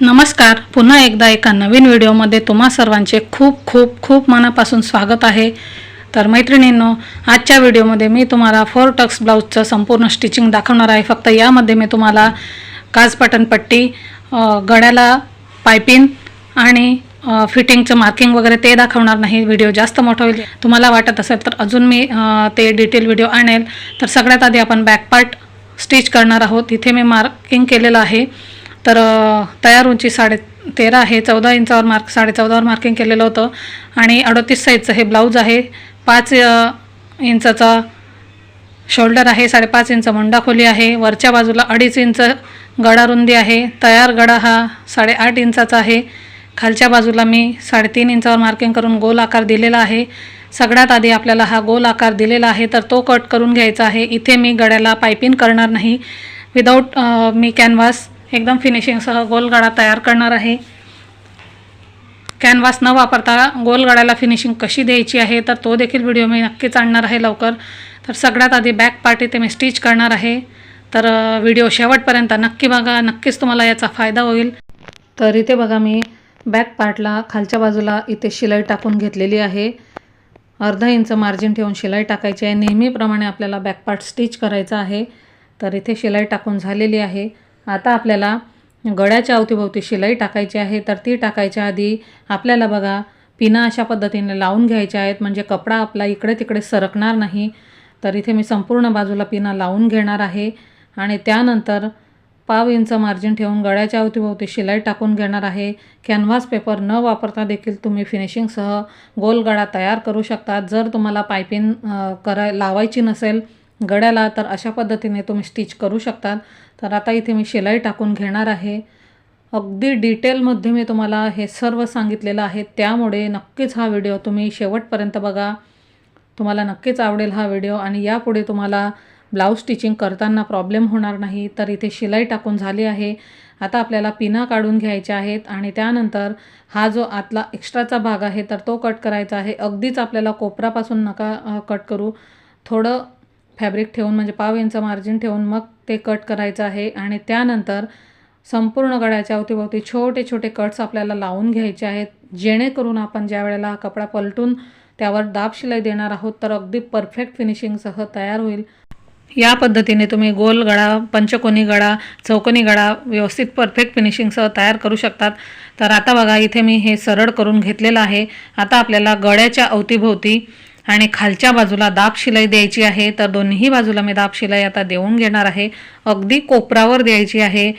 नमस्कार. पुन्हा एकदा एका नवीन व्हिडिओमध्ये तुम्हा सर्वांचे खूप खूप खूप मनापासून स्वागत आहे. तर मैत्रिणींनो आजच्या व्हिडिओमध्ये मी तुम्हाला फोर टक्स ब्लाऊजचं संपूर्ण स्टिचिंग दाखवणार आहे. फक्त यामध्ये मी तुम्हाला काज पट्टी गळ्याला पायपिन आणि फिटिंगचं मार्किंग वगैरे ते दाखवणार नाही. व्हिडिओ जास्त मोठा होईल. तुम्हाला वाटत असेल तर अजून मी ते डिटेल व्हिडिओ आणेल. तर सगळ्यात आधी आपण बॅकपार्ट स्टिच करणार आहोत. इथे मी मार्किंग केलेलं आहे. तर तयार उंची साडे तेरा आहे. चौदा इंचावर मार्क साडे चौदावर मार्किंग केलेलं होतं. आणि अडतीस साईजचं हे ब्लाऊज आहे. पाच इंचाचा शोल्डर आहे. साडेपाच इंच मुंडा खोली आहे. वरच्या बाजूला अडीच इंच गडा रुंदी आहे. तयार गडा हा साडेआठ इंचाचा आहे. खालच्या बाजूला मी साडेतीन इंचावर मार्किंग करून गोल आकार दिलेला आहे. सगळ्यात आधी आपल्याला हा गोल आकार दिलेला आहे. तर तो कट करून घ्यायचा आहे. इथे मी गड्याला पायपिंग करणार नाही. विदाऊट मी कॅनव्हास एकदम फिनिशिंगसह गोल गळा तयार करणार आहे. कॅनव्हास न वापरता गोल गळ्याला फिनिशिंग कशी द्यायची आहे तर तो देखील व्हिडिओ मी नक्कीच आणणार आहे लवकर. तर सगळ्यात आधी बॅक पार्ट इथे मी स्टिच करणार आहे. तर व्हिडिओ शेवटपर्यंत नक्की बघा नक्कीच तुम्हाला याचा फायदा होईल. तर इथे बघा मी बॅक पार्टला खालच्या बाजूला इथे शिलाई टाकून घेतलेली आहे. अर्धा इंच मार्जिन ठेवून शिलाई टाकायची आहे. नेहमीप्रमाणे आपल्याला बॅक पार्ट स्टिच करायचा आहे. तर इथे शिलाई टाकून झालेली आहे. आता आपल्याला गळ्याच्या अवतीभोवती शिलाई टाकायची आहे. तर ती टाकायच्या आधी आपल्याला बघा पिना अशा पद्धतीने लावून घ्यायच्या आहेत. म्हणजे कपडा आपला इकडे तिकडे सरकणार नाही. तर इथे मी संपूर्ण बाजूला पिना लावून घेणार आहे. आणि त्यानंतर पाव इंच मार्जिन ठेवून गळ्याच्या अवतीभोवती शिलाई टाकून घेणार आहे. कॅनव्हास पेपर न वापरता देखील तुम्ही फिनिशिंगसह गोल गळा तयार करू शकता. जर तुम्हाला पायपिंग कराय लावायची नसेल गळ्याला तर अशा पद्धतीने तुम्ही स्टिच करू शकतात. तर आता इथे मी शिलाई टाकून घेणार आहे. अगदी डिटेलमध्ये मी तुम्हाला हे सर्व सांगितलेलं आहे. त्यामुळे नक्कीच हा व्हिडिओ तुम्ही शेवटपर्यंत बघा. तुम्हाला नक्कीच आवडेल हा व्हिडिओ आणि यापुढे तुम्हाला ब्लाऊज स्टिचिंग करताना प्रॉब्लेम होणार नाही. तर इथे शिलाई टाकून झाली आहे. आता आपल्याला पिना काढून घ्यायच्या आहेत आणि त्यानंतर हा जो आतला एक्स्ट्राचा भाग आहे तर तो कट करायचा आहे. अगदीच आपल्याला कोपरापासून नका कट करू. थोडं फॅब्रिक ठेवून म्हणजे पाव इंच मार्जिन ठेवून मग ते कट करायचं आहे. आणि त्यानंतर संपूर्ण गळ्याच्या अवतीभोवती छोटे छोटे कट्स आपल्याला लावून घ्यायचे आहेत. जेणेकरून आपण ज्या वेळेला हा कपडा पलटून त्यावर दाब शिलाई देणार आहोत तर अगदी परफेक्ट फिनिशिंगसह तयार होईल. या पद्धतीने तुम्ही गोल गळा पंचकोनी गळा चौकोनी गळा व्यवस्थित परफेक्ट फिनिशिंगसह तयार करू शकतात. तर आता बघा इथे मी हे सरळ करून घेतलेलं आहे. आता आपल्याला गळ्याच्या अवतीभोवती आणि खालच्या बाजूला दाब शिलाई द्यायची आहे तर दोन्ही बाजूला मी दाब शिलाई आता देऊन घेणार आहे. अगदी कोपरावर द्यायची आहे.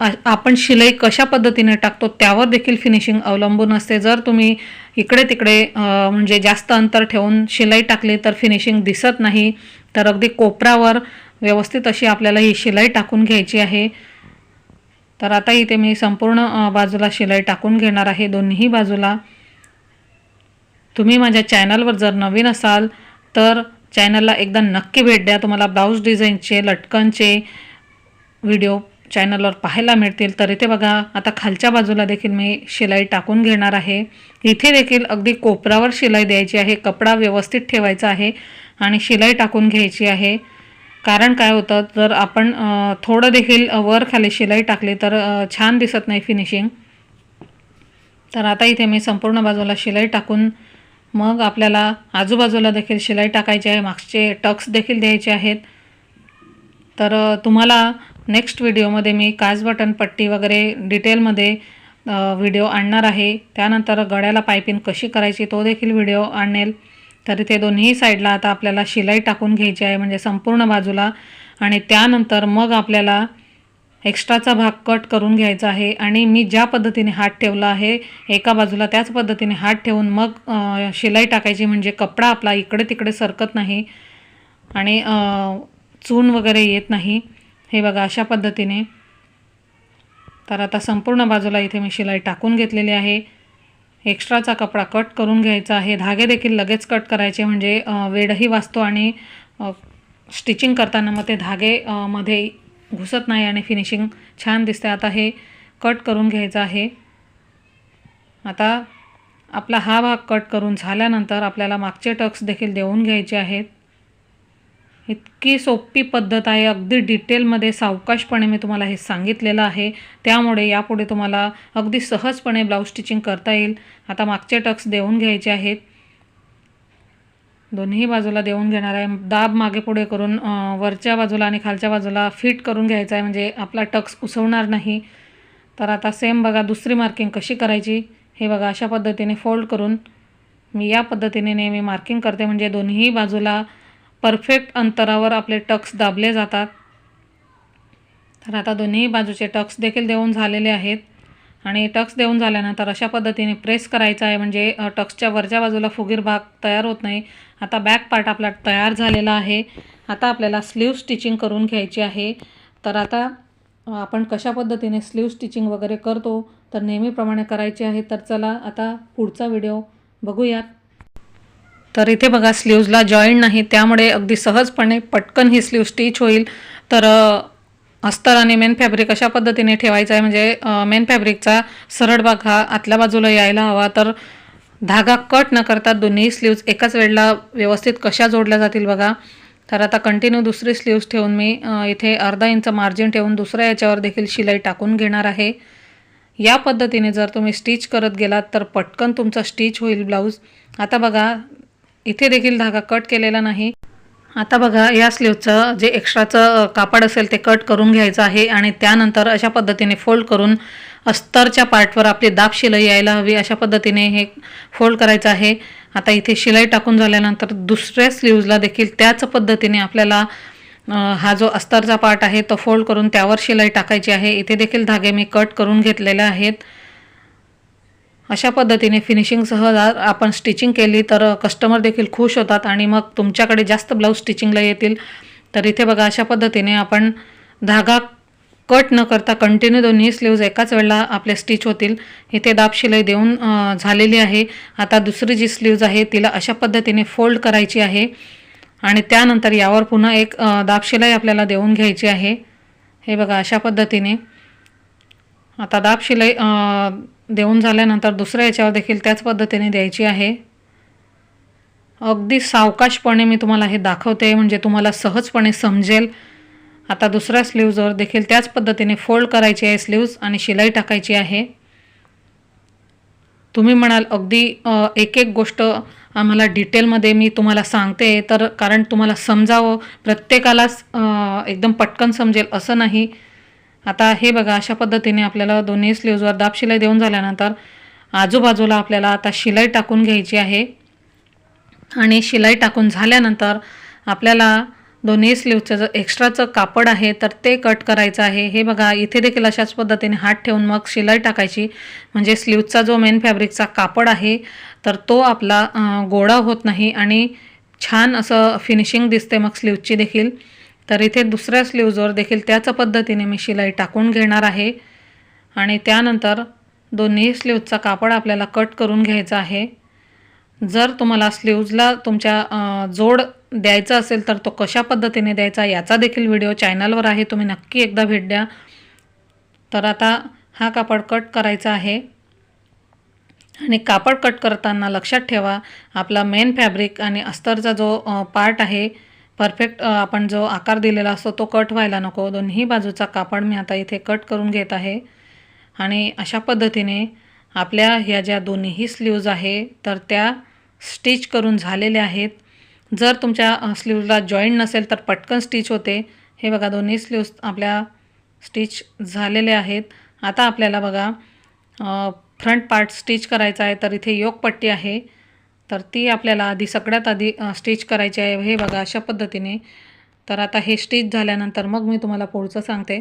आपण शिलाई कशा पद्धतीने टाकतो त्यावर देखील फिनिशिंग अवलंबून असते. जर तुम्ही इकडे तिकडे म्हणजे जास्त अंतर ठेवून शिलाई टाकली तर फिनिशिंग दिसत नाही. तर अगदी कोपरावर व्यवस्थित अशी आपल्याला ही शिलाई टाकून घ्यायची आहे. तर आता इथे मी संपूर्ण बाजूला शिलाई टाकून घेणार आहे. दोन्ही बाजूला तुम्ही माझ्या चॅनलवर जर नवीन असाल तर चॅनलला एकदा नक्की भेट द्या. तुम्हाला ब्लाऊज डिझाईनचे लटकनचे व्हिडिओ चॅनलवर पाहायला मिळतील. तर इथे बघा आता खालच्या बाजूला देखील मी शिलाई टाकून घेणार आहे. इथे देखील अगदी कोपरावर शिलाई द्यायची आहे. कपडा व्यवस्थित ठेवायचा आहे आणि शिलाई टाकून घ्यायची आहे. कारण काय होतं जर आपण थोडं देखील वर खाली शिलाई टाकली तर छान दिसत नाही फिनिशिंग तर आता इथे मी संपूर्ण बाजूला शिलाई टाकून मग आपल्याला आजूबाजूला देखील शिलाई टाकायची आहे मागचे टक्स देखील द्यायचे आहेत. तर तुम्हाला नेक्स्ट व्हिडिओमध्ये मी काज बटन पट्टी वगैरे डिटेलमध्ये व्हिडिओ आणणार आहे. त्यानंतर गळ्याला पायपिंग कशी करायची तो देखील व्हिडिओ आणेल. तर इथे दोन्ही साईडला आता आपल्याला शिलाई टाकून घ्यायची आहे म्हणजे संपूर्ण बाजूला. आणि त्यानंतर मग आपल्याला एक्स्ट्राचा भाग कट करून घ्यायचा आहे आणि मी ज्या पद्धतीने हात ठेवला आहे एका बाजूला त्याच पद्धतीने हात ठेवून मग शिलाई टाकायची म्हणजे कपडा आपला इकडे तिकडे सरकत नाही आणि चून वगैरे येत नाही. हे बघा अशा पद्धतीने. तर आता संपूर्ण बाजूला इथे मी शिलाई टाकून घेतलेली आहे. एक्स्ट्राचा कपडा कट करून घ्यायचा आहे. धागे देखील लगेच कट करायचे म्हणजे वेळही वाचतो आणि स्टिचिंग करताना मग ते धागे मध्ये घुसत नाही आणि फिनिशिंग छान दिसते आता हे कट करून घ्यायचं आहे. आता आपला हा भाग कट करून झाल्यानंतर आपल्याला मागचे टक्स देखील देऊन घ्यायचे आहेत. इतकी सोपी पद्धत आहे. अगदी डिटेलमध्ये सावकाशपणे मी तुम्हाला हे सांगितलेलं आहे. त्यामुळे यापुढे तुम्हाला अगदी सहजपणे ब्लाऊज स्टिचिंग करता येईल. आता मागचे टक्स देऊन घ्यायचे आहेत. दोन्ही बाजूला देऊन घेणार आहे. दाब मागे पुढे करून वरच्या बाजूला आणि खालच्या बाजूला फिट करून घ्यायचा आहे. म्हणजे आपला टक्स उसवणार नाही. तर आता सेम बघा दुसरी मार्किंग कशी करायची हे बघा अशा पद्धतीने फोल्ड करून मी या पद्धतीने नेहमी मार्किंग करते. म्हणजे दोन्ही बाजूला परफेक्ट अंतरावर आपले टक्स दाबले जातात. तर आता दोन्ही बाजूचे टक्स देखील देऊन झालेले आहेत. आणि टक्स देऊन झाल्यानंतर अशा पद्धतीने प्रेस करायचा आहे. म्हणजे टक्सच्या वरच्या बाजूला फुगीर भाग तयार होत नाही. आता बॅक पार्ट आपला तयार झालेला आहे. आता आपल्याला स्लीव स्टिचिंग करून घ्यायची आहे. तर आता आपण कशा पद्धतीने स्लीव स्टिचिंग वगैरे करतो तर नेहमीप्रमाणे करायची आहे. तर चला आता पुढचा व्हिडिओ बघूयात. तर इथे बघा स्लीव्जला जॉईंट नाही. त्यामुळे अगदी सहजपणे पटकन ही स्लीव स्टिच होईल. तर अस्तर आणि मेन फॅब्रिक अशा पद्धतीने ठेवायचा आहे. म्हणजे मेन फॅब्रिकचा सरळ भाग हा आतल्या बाजूला यायला हवा. तर धागा कट न करता दोन्ही स्लीव्ज एकाच वेळेला व्यवस्थित कशा जोडल्या जातील बघा. तर आता कंटिन्यू दुसरी स्लीव्ज ठेवून मी इथे अर्धा इंच मार्जिन ठेवून दुसऱ्या याच्यावर देखील शिलाई टाकून घेणार आहे. या पद्धतीने जर तुम्ही स्टिच करत गेलात तर पटकन तुमचा स्टिच होईल ब्लाऊज आता बघा इथे देखील धागा कट केलेला नाही. आता बघा या स्लीवचं जे एक्स्ट्राचं कापड असेल ते कट करून घ्यायचं आहे आणि त्यानंतर अशा पद्धतीने फोल्ड करून अस्तरच्या पार्टवर आपली दाब शिलाई यायला हवी. अशा पद्धतीने हे फोल्ड करायचं आहे. आता इथे शिलाई टाकून झाल्यानंतर दुसऱ्या स्लीव्जला देखील त्याच पद्धतीने आपल्याला हा जो अस्तरचा पार्ट आहे तो फोल्ड करून त्यावर शिलाई टाकायची आहे. इथे देखील धागे मी कट करून घेतलेले आहेत. अशा पद्धतीने फिनिशिंगसह जर आपण स्टिचिंग केली तर कस्टमर देखील खुश होतात आणि मग तुमच्याकडे जास्त ब्लाऊज स्टिचिंगला येतील. तर इथे बघा अशा पद्धतीने आपण धागा कट न करता कंटिन्यू दोन्ही स्लीव्ज एकाच वेळेला आपले स्टिच होतील. इथे दाब शिलाई देऊन झालेली आहे. आता दुसरी जी स्लीव्ज आहे तिला अशा पद्धतीने फोल्ड करायची आहे. आणि त्यानंतर यावर पुन्हा एक दाब शिलाई आपल्याला देऊन घ्यायची आहे. हे बघा अशा पद्धतीने. आता दाब शिलाई देऊन झाल्यानंतर दुसऱ्या याच्यावर देखील त्याच पद्धतीने द्यायची आहे. अगदी सावकाशपणे मी तुम्हाला हे दाखवते म्हणजे तुम्हाला सहजपणे समजेल. आता दुसऱ्या स्लीव्जवर देखील त्याच पद्धतीने फोल्ड करायची आहे स्लीव्ज आणि शिलाई टाकायची आहे. तुम्ही म्हणाल अगदी एक एक गोष्ट आम्हाला डिटेलमध्ये मी तुम्हाला सांगते तर कारण तुम्हाला समजावं प्रत्येकालाच एकदम पटकन समजेल असं नाही. आता हे बघा अशा पद्धतीने आपल्याला दोन्ही स्लीव्जवर दाब शिलाई देऊन झाल्यानंतर आजूबाजूला आपल्याला आता शिलाई टाकून घ्यायची आहे. आणि शिलाई टाकून झाल्यानंतर आपल्याला दोन्ही स्लीवचं जर एक्स्ट्राचं कापड आहे तर ते कट करायचं आहे. हे बघा इथे देखील अशाच पद्धतीने हात ठेवून मग शिलाई टाकायची. म्हणजे स्लीवचा जो मेन फॅब्रिकचा कापड आहे तर तो आपला गोळा होत नाही आणि छान असं फिनिशिंग दिसते मग स्लीवची देखील. तर इथे दुसऱ्या स्लीव्जवर देखील त्याच पद्धतीने मी शिलाई टाकून घेणार आहे. आणि त्यानंतर दोन्ही स्लीवचा कापड आपल्याला कट करून घ्यायचा आहे. जर तुम्हाला स्लीव्जला तुमच्या जोड द्यायचा असेल तर तो कशा पद्धतीने द्यायचा याचा देखील व्हिडिओ चॅनलवर आहे. तुम्ही नक्की एकदा भेट द्या. तर आता हा कापड कट करायचा आहे. आणि कापड कट करताना लक्षात ठेवा आपला मेन फॅब्रिक आणि अस्तरचा जो पार्ट आहे परफेक्ट आपण जो आकार दिलेला असतो तो कट व्हायला नको. दोन्ही बाजूचा कापड मी आता इथे कट करून घेत आहे. आणि अशा पद्धतीने आपल्या ह्या ज्या दोन्हीही स्लीव्ज आहे तर त्या स्टिच करून झालेल्या आहेत. जर तुमच्या स्लीवला जॉईंट नसेल तर पटकन स्टिच होते. हे बघा दोन्ही स्लीव्ज आपल्या स्टिच झालेले आहेत. आता आपल्याला बघा फ्रंट पार्ट स्टिच करायचा आहे तर इथे योग पट्टी आहे. तर ती आपल्याला आधी सगळ्यात आधी स्टिच करायची आहे. हे बघा अशा पद्धतीने. तर आता हे स्टिच झाल्यानंतर मग मी तुम्हाला पुढचं सांगते.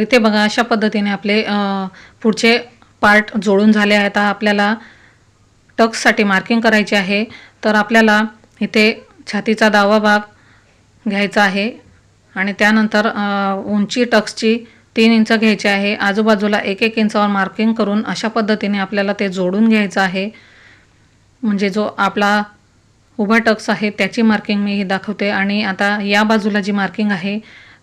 तर इथे बघा अशा पद्धतीने आपले पुढचे पार्ट जोडून झाले आहेत. आपल्याला टक्ससाठी मार्किंग करायची आहे. तर आपल्याला इथे छातीचा दावा भाग घ्यायचा आहे. आणि त्यानंतर उंची टक्सची तीन इंच घ्यायची आहे. आजूबाजूला एक एक इंचावर मार्किंग करून अशा पद्धतीने आपल्याला ते जोडून घ्यायचं आहे. म्हणजे जो आपला उभा टक्स आहे त्याची मार्किंग मी ही दाखवते. आणि आता या बाजूला जी मार्किंग आहे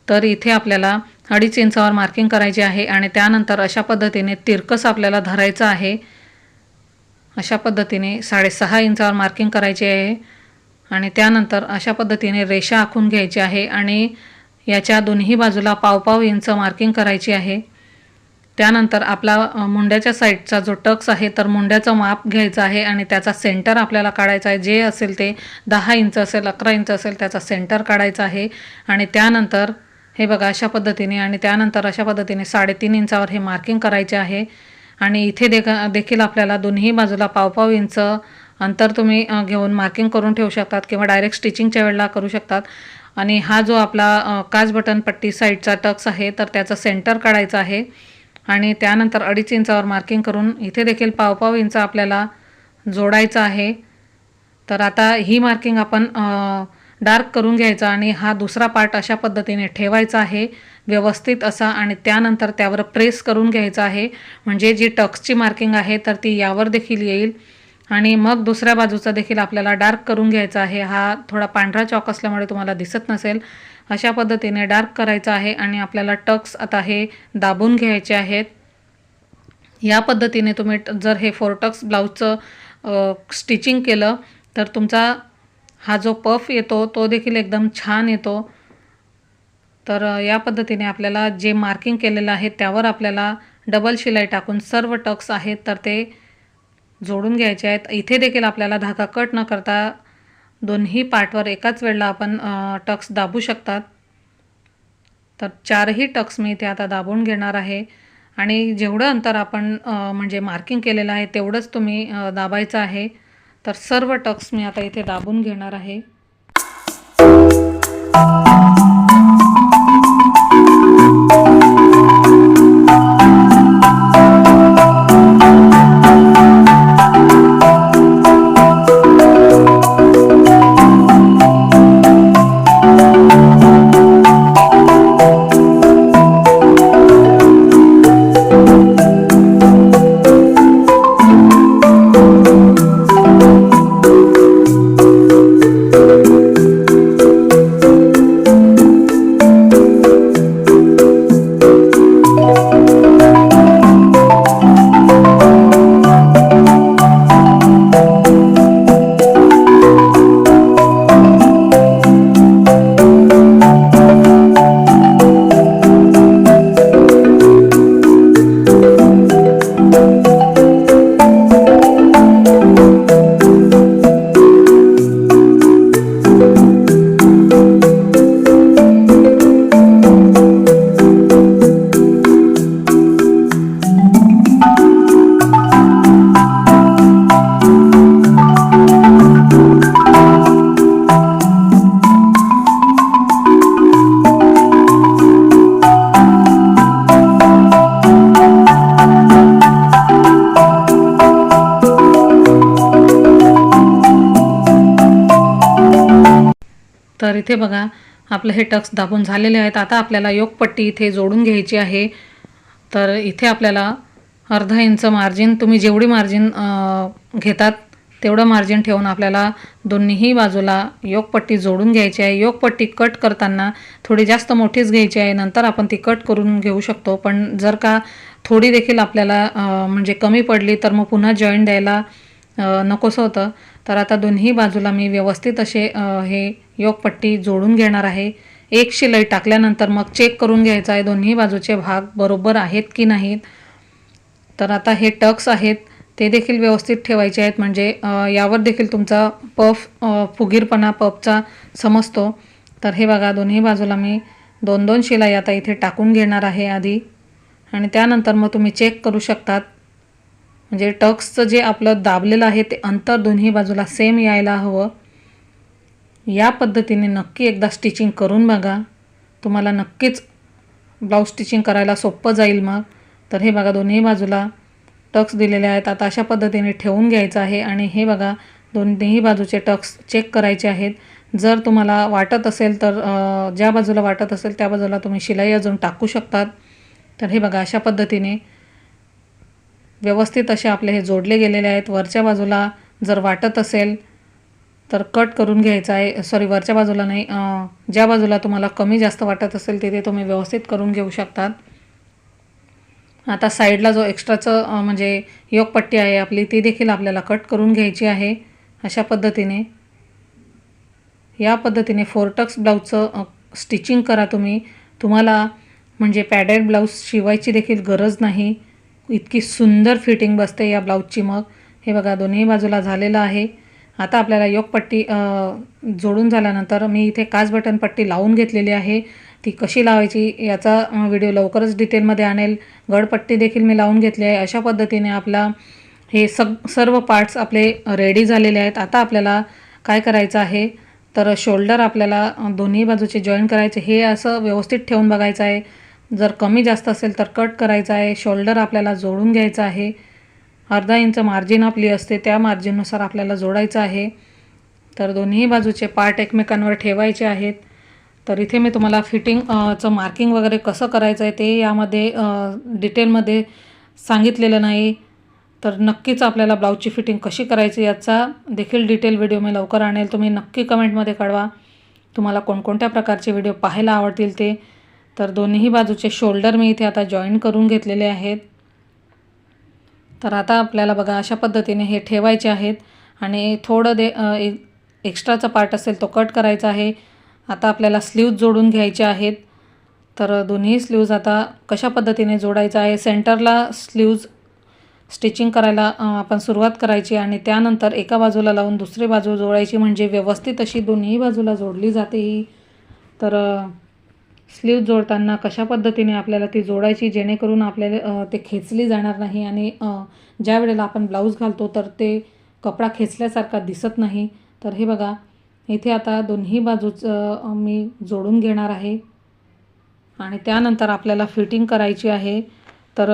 तर इथे आपल्याला अडीच इंचावर मार्किंग करायची आहे आणि त्यानंतर अशा पद्धतीने तिरकस आपल्याला धरायचं आहे. अशा पद्धतीने साडेसहा इंचावर मार्किंग करायची आहे आणि त्यानंतर अशा पद्धतीने रेषा आखून घ्यायची आहे आणि याच्या दोन्ही बाजूला पावपाव इंच मार्किंग करायची आहे. त्यानंतर आपला मुंड्याच्या साईडचा जो टक्स आहे तर मुंड्याचं माप घ्यायचं आहे आणि त्याचा सेंटर आपल्याला काढायचा आहे. जे असेल ते दहा इंच असेल अकरा इंच असेल त्याचा सेंटर काढायचा आहे आणि त्यानंतर हे बघा अशा पद्धतीने आणि त्यानंतर अशा पद्धतीने साडेतीन इंचावर हे मार्किंग करायचे आहे. आणि इथे देख देखील आपल्याला दोन्ही बाजूला पावपाव इंच अंतर तुम्ही घेऊन मार्किंग करून ठेवू शकतात किंवा डायरेक्ट स्टिचिंगच्या वेळेला करू शकतात. आणि हा जो आपला काच बटन पट्टी साईडचा टक्स आहे तर त्याचं सेंटर काढायचं आहे. आणि त्यानंतर अडीच इंचावर मार्किंग करून इथे देखील पावपाव इंच आपल्याला जोडायचं आहे. तर आता ही मार्किंग आपण डार्क करून घ्यायचा आणि हा दुसरा पार्ट अशा पद्धतीने ठेवायचा आहे. व्यवस्थित असा आणि त्यानंतर त्यावर प्रेस करून घ्यायचा आहे. म्हणजे जी टक्सची मार्किंग आहे तर ती यावर देखील येईल. आणि मग दुसऱ्या बाजूचा देखील आपल्याला डार्क करून घ्यायचा आहे. हा थोडा पांढरा चॉक असल्यामुळे तुम्हाला दिसत नसेल. अशा पद्धतीने डार्क करायचा आहे आणि आपल्याला टक्स आता हे दाबून घ्यायचे आहेत. या पद्धतीने तुम्ही ट- जर हे फोरटक्स ब्लाऊजचं स्टिचिंग केलं तर तुमचा हा जो पफ येतो तो देखील एकदम छान येतो. तर या पद्धतीने आपल्याला जे मार्किंग केलेलं आहे त्यावर आपल्याला डबल शिलाई टाकून सर्व टक्स आहेत तर ते जोडून घ्यायचे आहेत. इथे देखील आपल्याला धागा कट न करता दोन्ही पार्टवर एकाच वेळेला आपण टक्स दाबू शकतात. तर चारही टक्स मी इथे आता दाबून घेणार आहे. आणि जेवढं अंतर आपण म्हणजे मार्किंग केलेलं आहे तेवढंच तुम्ही दाबायचं आहे. तर सर्व टक्स मी आता इथे दाबून घेणार आहे. तर इथे बघा आपलं हे टक्स दाबून झालेले आहेत. आता आपल्याला योगपट्टी इथे जोडून घ्यायची आहे. तर इथे आपल्याला अर्धा इंच मार्जिन तुम्ही जेवढी मार्जिन घेतात तेवढं मार्जिन ठेवून आपल्याला दोन्हीही बाजूला योगपट्टी जोडून घ्यायची आहे. योगपट्टी कट करताना थोडी जास्त मोठीच घ्यायची आहे. नंतर आपण ती कट करून घेऊ शकतो. पण जर का थोडी देखील आपल्याला म्हणजे कमी पडली तर मग पुन्हा जॉईंट द्यायला नकोसं होतं. तर आता दोन्ही बाजूला मी व्यवस्थित असे हे योगपट्टी जोडून घेणार आहे. एक शिलाई टाकल्यानंतर मग चेक करून घ्यायचा आहे दोन्ही बाजूचे भाग बरोबर आहेत की नाहीत. तर आता हे टक्स आहेत. ते देखील व्यवस्थित ठेवायचे आहेत. म्हणजे यावर देखील तुमचा पफ फुगीरपणा पफचा समजतो तर हे बघा दोन्ही बाजूला मी दोन दोन शिलाई आता इथे टाकून घेणार आहे आधी. आणि त्यानंतर मग तुम्ही चेक करू शकतात. म्हणजे टक्सचं जे आपलं दाबलेलं आहे ते अंतर दोन्ही बाजूला सेम यायला हवं. या पद्धतीने नक्की एकदा स्टिचिंग करून बघा. तुम्हाला नक्कीच ब्लाऊज स्टिचिंग करायला सोपं जाईल मग. तर हे बघा दोन्ही बाजूला टक्स दिलेले आहेत. आता अशा पद्धतीने ठेवून घ्यायचं आहे आणि हे बघा दोन्ही बाजूचे टक्स चेक करायचे आहेत. जर तुम्हाला वाटत असेल तर ज्या बाजूला वाटत असेल त्या बाजूला तुम्ही शिलाई अजून टाकू शकतात. तर हे बघा अशा पद्धतीने व्यवस्थित असे आपले हे जोडले गेलेले आहेत. वरच्या बाजूला जर वाटत असेल तर कट करून घ्यायचं आहे. सॉरी वरच्या बाजूला नाही ज्या बाजूला तुम्हाला कमी जास्त वाटत असेल तिथे तुम्ही व्यवस्थित करून घेऊ शकतात. आता साईडला जो एक्स्ट्राचं म्हणजे योगपट्टी आहे आपली ती देखील आपल्याला कट करून घ्यायची आहे. अशा पद्धतीने. या पद्धतीने फोरटक्स ब्लाऊजचं स्टिचिंग करा तुम्ही. तुम्हाला म्हणजे पॅडेड ब्लाऊज शिवायची देखील गरज नाही. इतकी सुंदर फिटिंग बसते या ब्लाऊजची मग. हे बघा दोन्ही बाजूला झालेलं आहे. आता आपल्याला योगपट्टी जोडून झाल्यानंतर मी इथे काच बटन पट्टी लावून घेतलेली आहे. ती कशी लावायची याचा व्हिडिओ लवकरच डिटेलमध्ये आणेल. गडपट्टी देखील मी लावून घेतली आहे. अशा पद्धतीने आपला हे सग सर्व पार्ट्स आपले रेडी झालेले आहेत. आता आपल्याला काय करायचं आहे? तर शोल्डर आपल्याला दोन्ही बाजूचे जॉईन करायचे. हे असं व्यवस्थित ठेवून बघायचं आहे. जर कमी जास्त असेल तर कट करायचं आहे शोल्डर आपल्याला जोडून घ्यायचं आहे. अर्धा इंच मार्जिन आपली असते त्या मार्जिननुसार आपल्याला जोडायचं आहे. तर दोन्ही बाजूचे पार्ट एकमेकांवर ठेवायचे आहेत. तर इथे मी तुम्हाला फिटिंग चं मार्किंग वगैरे कसं करायचं आहे ते यामध्ये डिटेलमध्ये सांगितलेलं नाही. तर नक्कीच आपल्याला ब्लाऊजची फिटिंग कशी करायची याचा देखील डिटेल व्हिडिओ मी लवकर आणेल. तुम्ही नक्की कमेंटमध्ये कळवा. तुम्हाला कोणकोणत्या प्रकारचे व्हिडिओ पाहायला आवडतील ते. तर दोन्हीही बाजूचे शोल्डर मी इथे आता जॉईन करून घेतलेले आहेत. तर आता आपल्याला बघा अशा पद्धतीने हे ठेवायचे आहेत. आणि थोडं दे एक्स्ट्राचा पार्ट असेल तो कट करायचा आहे. आता आपल्याला स्लीव्ज जोडून घ्यायचे आहेत. तर दोन्ही स्लीव्ज आता कशा पद्धतीने जोडायचं आहे? सेंटरला स्लीव्ज स्टिचिंग करायला आपण सुरुवात करायची आणि त्यानंतर एका बाजूला लावून दुसरी बाजू जोडायची. म्हणजे व्यवस्थित अशी दोन्ही बाजूला जोडली जाते ही. तर स्लीव जोडताना कशा पद्धतीने आपल्याला ती जोडायची जेणेकरून आपल्याला ते खेचली जाणार नाही आणि ज्या वेळेला आपण ब्लाऊज घालतो तर ते कपडा खेचल्यासारखा दिसत नाही. तर हे बघा इथे आता दोन्ही बाजूचं मी जोडून घेणार आहे. आणि त्यानंतर आपल्याला फिटिंग करायची आहे. तर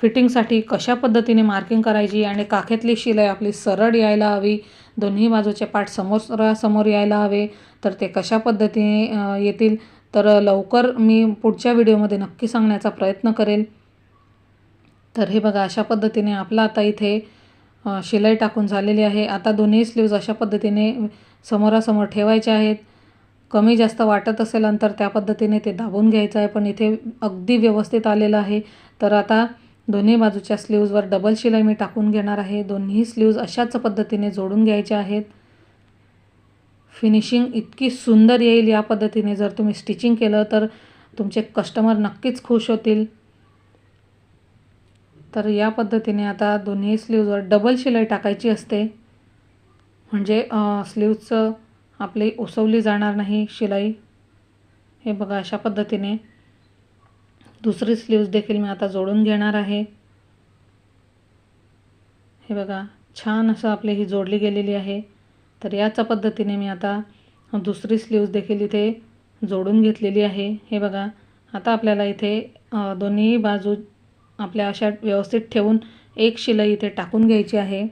फिटिंगसाठी कशा पद्धतीने मार्किंग करायची आणि काखेतली शिलाई आपली सरळ यायला हवी दोन्ही बाजूचे पाठ समोर समोर यायला हवे तर ते कशा पद्धतीने येतील? तर लवकर मी पुढच्या व्हिडिओमध्ये नक्की सांगण्याचा प्रयत्न करेल तर हे बघा अशा पद्धतीने आपला आता इथे शिलाई टाकून झालेली आहे. आता दोन्ही स्लीव्ज अशा पद्धतीने समोरासमोर ठेवायचे आहेत. कमी जास्त वाटत असेल अंतर त्या पद्धतीने ते दाबून घ्यायचं आहे पण इथे अगदी व्यवस्थित आलेलं आहे. तर आता दोन्ही बाजूच्या स्लीव्जवर डबल शिलाई मी टाकून घेणार आहे. दोन्ही स्लीव्ज अशाच पद्धतीने जोडून घ्यायच्या आहेत. फिनिशिंग इतकी सुंदर येईल या पद्धतीने. जर तुम्ही स्टिचिंग केलं तर तुमचे कस्टमर नक्कीच खुश होतील. तर या पद्धतीने आता दोन्ही स्लीव्जवर डबल शिलाई टाकायची असते. म्हणजे स्लीव्जचं आपली उसवली जाणार नाही शिलाई. हे बघा अशा पद्धतीने. दुसरी स्लीव्ज देखील मी आता जोडून घेणार आहे. हे बघा छान असं आपली ही जोडली गेलेली आहे. तर याच पद्धतीने मी आता दुसरी स्लीव्ज देखील इथे जोडून घेतलेली आहे. हे बघा आता आपल्याला इथे दोन्ही बाजू आपल्या अशा व्यवस्थित ठेवून एक शिलाई इथे टाकून घ्यायची आहे.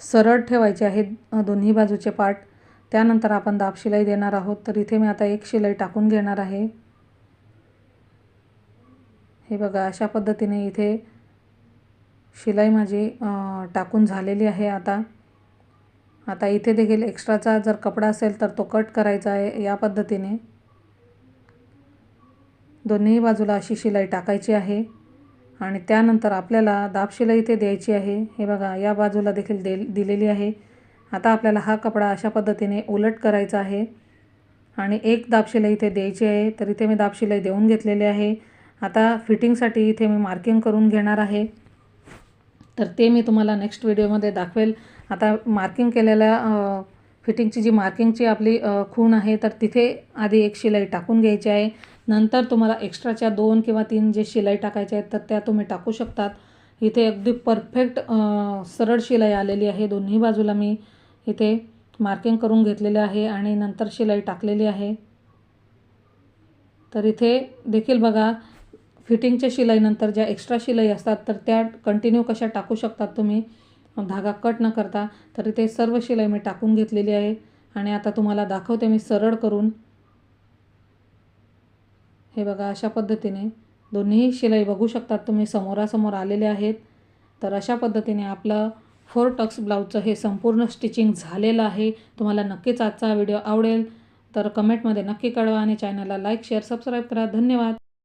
सरळ ठेवायचे आहे दोन्ही बाजूचे पार्ट त्यानंतर आपण दाब शिलाई देणार आहोत. तर इथे मी आता एक शिलाई टाकून घेणार आहे. हे बघा अशा पद्धतीने इथे शिलाई माझी टाकून झालेली आहे आता. आता इथे देखील एक्स्ट्राचा जर कपडा असेल तर तो कट करायचा आहे या पद्धतीने. दोन्ही बाजूला अशी शिलाई टाकायची आहे. आणि त्यानंतर आपल्याला दाब शिलाई इथे द्यायची आहे. हे बघा या बाजूला देखील दे दिलेली आहे. आता आपल्याला हा कपडा अशा पद्धतीने उलट करायचा आहे. आणि एक दाब शिलाई इथे द्यायची आहे. तर इथे मी दाब शिलाई देऊन घेतलेली आहे. आता फिटिंगसाठी इथे मी मार्किंग करून घेणार आहे. तर ते मी तुम्हाला नेक्स्ट व्हिडिओमध्ये दाखवेल. आता मार्किंग केलेल्या फिटिंगची जी मार्किंगची आपली खूण आहे तर तिथे आधी एक शिलाई टाकून घ्यायची आहे. नंतर तुम्हाला एक्स्ट्राच्या दोन किंवा तीन जे शिलाई टाकायच्या आहेत तर त्या तुम्ही टाकू शकतात. इथे अगदी परफेक्ट सरळ शिलाई आलेली आहे दोन्ही बाजूला मी इथे मार्किंग करून घेतलेले आहे आणि नंतर शिलाई टाकलेली आहे. तर इथे देखील बघा फिटिंगच्या शिलाईनंतर ज्या एक्स्ट्रा शिलाई असतात तर त्या कंटिन्यू कशा टाकू शकतात तुम्ही? धागा कट न करता. तरी ते सर्व शिलाई मी टाकून घेतलेली आहे. आणि आता तुम्हाला दाखवते मी सरळ करून. हे बघा अशा पद्धतीने दोन्हीही शिलाई बघू शकतात तुम्ही. समोरासमोर आलेले आहेत. तर अशा पद्धतीने आपलं फोर टक्स ब्लाऊजचं हे संपूर्ण स्टिचिंग झालेलं आहे. तुम्हाला नक्कीच आजचा व्हिडिओ आवडेल. तर कमेंटमध्ये नक्की कळवा आणि चॅनलला लाईक शेअर सबस्क्राईब करा. धन्यवाद.